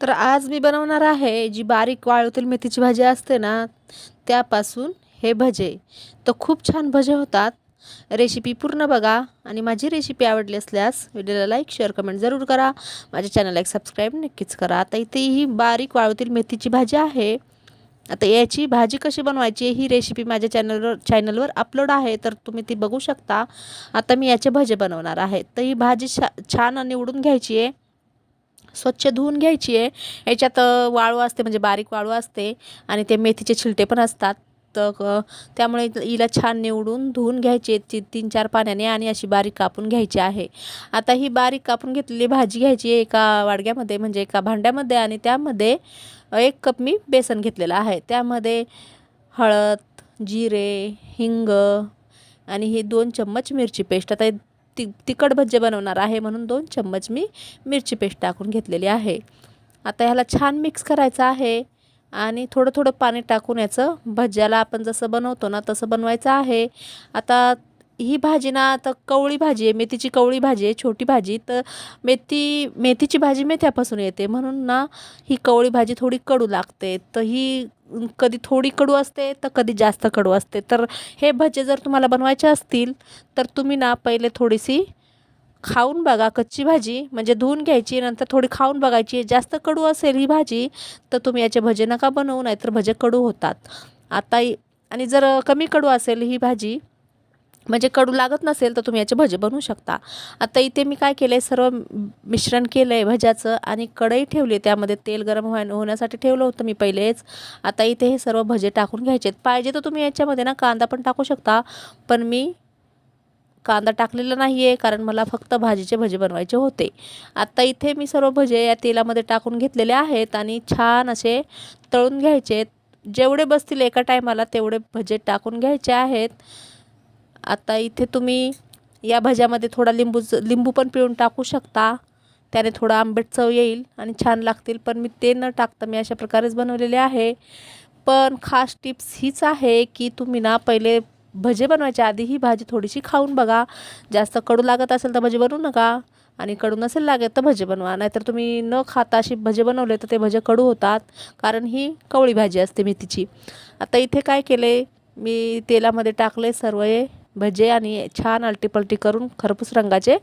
तर आज मी बनवणार आहे जी बारीक वाळूतील मेथीची भाजी असते ना त्यापासून हे भजे. तर खूप छान भजे होतात. रेसिपी पूर्ण बघा आणि माझी रेसिपी आवडली असल्यास व्हिडिओला लाईक शेअर कमेंट जरूर करा. माझ्या चॅनलला एक सबस्क्राईब नक्कीच करा. आता इथे ही बारीक वाळूतील मेथीची भाजी आहे. आता याची भाजी कशी बनवायची ही रेसिपी माझ्या चॅनलवर चॅनलवर अपलोड आहे तर तुम्ही ती बघू शकता. आता मी याचे भजे बनवणार आहे. तर ही भाजी छा छान निवडून घ्यायची आहे. स्वच्छ धुवून घ्यायची आहे. याच्यात वाळू असते म्हणजे बारीक वाळू असते आणि ते मेथीचे छिलटे पण असतात. तर क- त्यामुळे हिला छान निवडून धुवून घ्यायची ती तीन चार पाण्याने आणि अशी बारीक कापून घ्यायची आहे. आता ही बारीक कापून घेतलेली भाजी घ्यायची आहे एका वाडग्यामध्ये म्हणजे एका भांड्यामध्ये आणि त्यामध्ये एक कप मी बेसन घेतलेलं आहे. त्यामध्ये हळद जिरे हिंग आणि हे दोन चम्मच मिरची पेस्ट. आता ति तिखट भज्जे बनवणार आहे म्हणून दोन चम्मच मी मिरची पेस्ट टाकून घेतलेली आहे. आता ह्याला छान मिक्स करायचं आहे आणि थोडं थोडं पाणी टाकून याचं भज्याला आपण जसं बनवतो ना तसं बनवायचं आहे. आता ही भाजी ना आता कवळी भाजी आहे मेथीची कवळी भाजी आहे छोटी भाजी तर मेथी मेथीची भाजी मेथ्यापासून येते. म्हणून ना ही कवळी भाजी थोडी कडू लागते. तर ही कधी थोडी कडू असते तर कधी जास्त कडू असते. तर हे भजे जर तुम्हाला बनवायचे असतील तर तुम्ही ना पहिले थोडीशी खाऊन बघा कच्ची भाजी. म्हणजे धुवून घ्यायची नंतर थोडी खाऊन बघायची. जास्त कडू असेल ही भाजी तर तुम्ही याचे भजे नका बनवू नाहीतर भजे कडू होतात. आता आणि जर कमी कडू असेल ही भाजी म्हणजे कडू लागत नसेल तर तुम्ही याचे भजे बनवू शकता. आता इथे मी काय केलं आहे सर्व मिश्रण केलं आहे भज्याचं आणि कढई ठेवली त्यामध्ये तेल गरम व्हाय होण्यासाठी ठेवलं होतं मी पहिलेच. आता इथे हे सर्व भजे टाकून घ्यायचे आहेत पाहिजे तर तुम्ही याच्यामध्ये ना कांदा पण टाकू शकता पण मी कांदा टाकलेला नाही आहे कारण मला फक्त भाजीचे भजे बनवायचे होते. आता इथे मी सर्व भजे या तेलामध्ये टाकून घेतलेले आहेत आणि छान असे तळून घ्यायचे आहेत जेवढे बसतील एका टायमाला तेवढे भजे टाकून घ्यायचे आहेत. आता इथे तुम्ही या भज्यामध्ये थोडा लिंबू लिंबू पण पिळून टाकू शकता. त्याने थोडा आंबट चव येईल आणि छान लागतील. पण मी ते न टाकता मी अशा प्रकारेच बनवलेले आहे. पण खास टिप्स हीच आहे की तुम्ही ना पहिले भजे बनवायच्या आधी ही भाजी थोडीशी खाऊन बघा. जास्त कडू लागत असेल तर भजे बनवू नका. आणि कडू नसेल लागत तर भजे बनवा. नाहीतर तुम्ही न खाता अशी भजे बनवले तर ते भजे कडू होतात. कारण ही कवळी भाजी असते मेथीची. आता इथे काय केले? मी तेलामध्ये टाकले सर्व हे. भजे आणि छान अलटीपलटी करून खरपूस रंगाचे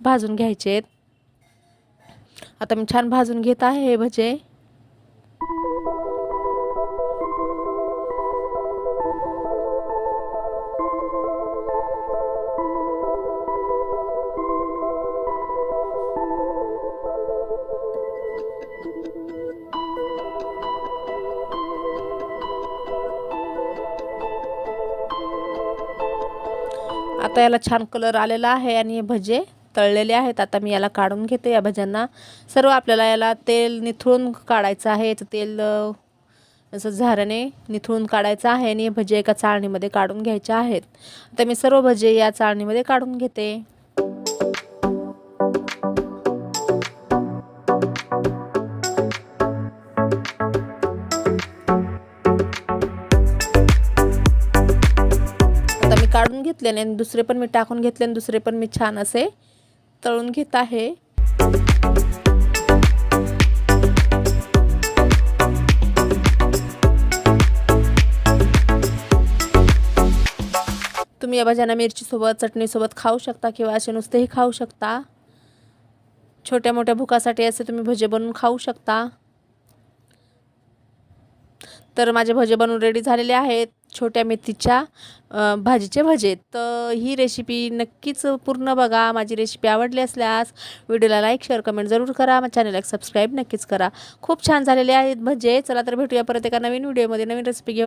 भाजून घ्यायचे. आहेत आता मी छान भाजून घेत आहे हे भजे. आता याला छान कलर आलेला आहे आणि हे भजे तळलेले आहेत. आता मी याला काढून घेते या भज्यांना. सर्व आपल्याला याला तेल निथळून काढायचं आहे. याचं तेल असं झाऱ्याने निथळून काढायचं आहे आणि हे भजे एका चाळणीमध्ये काढून घ्यायचे आहेत. आता मी सर्व भजे या चाळणीमध्ये काढून घेते. काढून घेतल्याने आणि दुसरे पण मी टाकून घेतले आणि दुसरे पण मी छान असे तळून घेत आहे. तुम्ही या भाज्यांना मिरचीसोबत चटणीसोबत खाऊ शकता किंवा असे नुसतेही खाऊ शकता. छोट्या मोठ्या भुकासाठी असे तुम्ही भजे बनवून खाऊ शकता. तर माझे भजे बनवून रेडी झालेले आहेत. छोट्या मेथीच्या भाजीचे भजे. तर ही रेसिपी नक्कीच पूर्ण बघा. माझी रेसिपी आवडली असल्यास व्हिडिओला लाईक शेअर कमेंट जरूर करा. माझ्या चॅनलला एक सबस्क्राईब नक्कीच करा. खूप छान झालेले आहेत भजे. चला तर भेटूया परत एका नवीन व्हिडिओमध्ये नवीन रेसिपी घेऊ